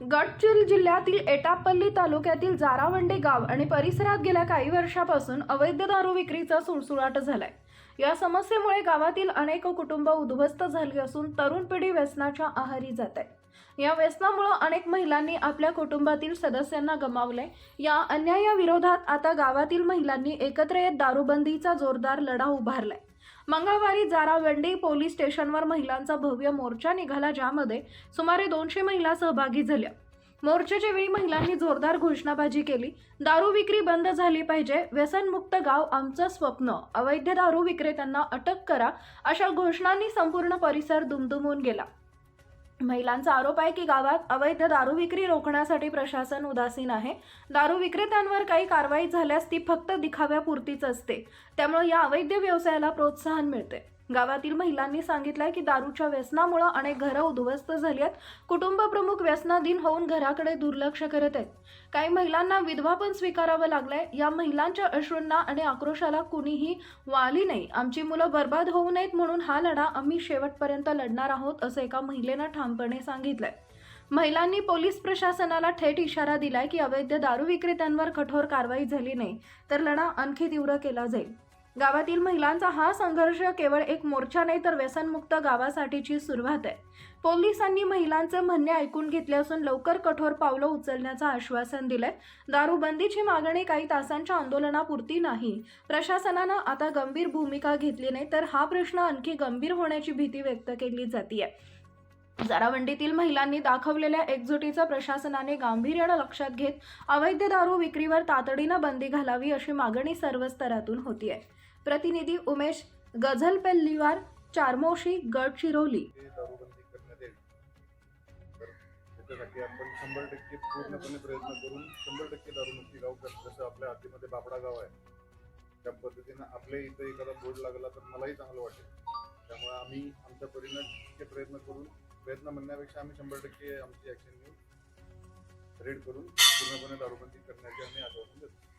गडचिरोली जिल्ह्यातील एटापल्ली तालुक्यातील जारावंडे गाव आणि परिसरात गेल्या काही वर्षापासून अवैध दारू विक्रीचा सुळसुळाट झालाय. या समस्येमुळे गावातील अनेक कुटुंब उद्ध्वस्त झाली असून तरुण पिढी व्यसनाच्या आहारी जात. आहे या व्यसनामुळे अनेक महिलांनी आपल्या कुटुंबातील सदस्यांना गमावले या अन्यायाविरोधात आता गावातील महिलांनी एकत्र येत दारूबंदीचा जोरदार लढा उभारलाय. मंगळवारी जारावंडी पोलीस स्टेशनवर महिलांचा भव्य मोर्चा निघाला ज्यामध्ये सुमारे दोनशे महिला सहभागी झाल्या. मोर्चाच्या वेळी महिलांनी जोरदार घोषणाबाजी केली. दारू विक्री बंद झाली पाहिजे व्यसनमुक्त गाव आमचं स्वप्न. अवैध दारू विक्रेत्यांना अटक करा अशा घोषणांनी संपूर्ण परिसर दुमदुमून गेला. महिलांचा आरोप आहे की गावात अवैध दारू विक्री रोखण्यासाठी प्रशासन उदासीन आहे. दारू विक्रेत्यांवर काही कारवाई झाल्यास ती फक्त दिखाव्यापुरतीच असते. त्यामुळे या अवैध व्यवसायाला प्रोत्साहन मिळते. गावातील महिलांनी सांगितलंय की दारूच्या व्यसनामुळे अनेक घरं उद्ध्वस्त झाली आहेत. कुटुंब प्रमुख व्यसनाधीन होऊन घराकडे दुर्लक्ष करत आहेत. काही महिलांना विधवा पण स्वीकारावं लागलंय. या महिलांच्या अश्रूंना आणि आक्रोशाला कुणीही वाली नाही. आमची मुलं बर्बाद होऊ नयेत म्हणून हा लढा आम्ही शेवटपर्यंत लढणार आहोत असं एका महिलेनं ठामपणे सांगितलंय. महिलांनी पोलीस प्रशासनाला थेट इशारा दिलाय की अवैध दारू विक्रेत्यांवर कठोर कारवाई झाली नाही तर लढा आणखी तीव्र केला जाईल. गावातील महिलांचा हा संघर्ष केवळ एक मोर्चा नाही तर व्यसनमुक्त गावासाठीची सुरुवात आहे. पोलिसांनी महिलांचे म्हणणे ऐकून घेतले असून लवकर कठोर पावलं उचलण्याचं आश्वासन दिलंय. दारूबंदीची मागणी काही तासांच्या आंदोलनापुरती नाही. प्रशासनानं आता गंभीर भूमिका घेतली नाही तर हा प्रश्न आणखी गंभीर होण्याची भीती व्यक्त केली जाते जारावंडीतील महिलांनी दाखवलेल्या एकजुटीचं प्रशासनाने गांभीर्यानं लक्षात घेत अवैध दारू विक्रीवर तातडीनं बंदी घालावी अशी मागणी सर्व स्तरातून होतीये. प्रतिनिधी उमेश गझलपेल्लीवार चारमोशी गडचिरोली ते त्याच्यासाठी आपण शंभर टक्के पूर्णपणे प्रयत्न करून शंभर टक्के दारूमुक्ती गाव कर जसं आपल्या हातीमध्ये बापडा गाव आहे. त्या पद्धतीनं आपल्या इथं एखादा बोर्ड लागला तर मलाही चांगलं वाटेल. त्यामुळे आम्ही आमच्या परीनं इतके प्रयत्न करून प्रयत्न म्हणण्यापेक्षा आम्ही शंभर टक्के आमची ॲक्शन घेऊन रेड करून पूर्णपणे दारूबंदी करण्याचे आम्ही आश्वासन देतो.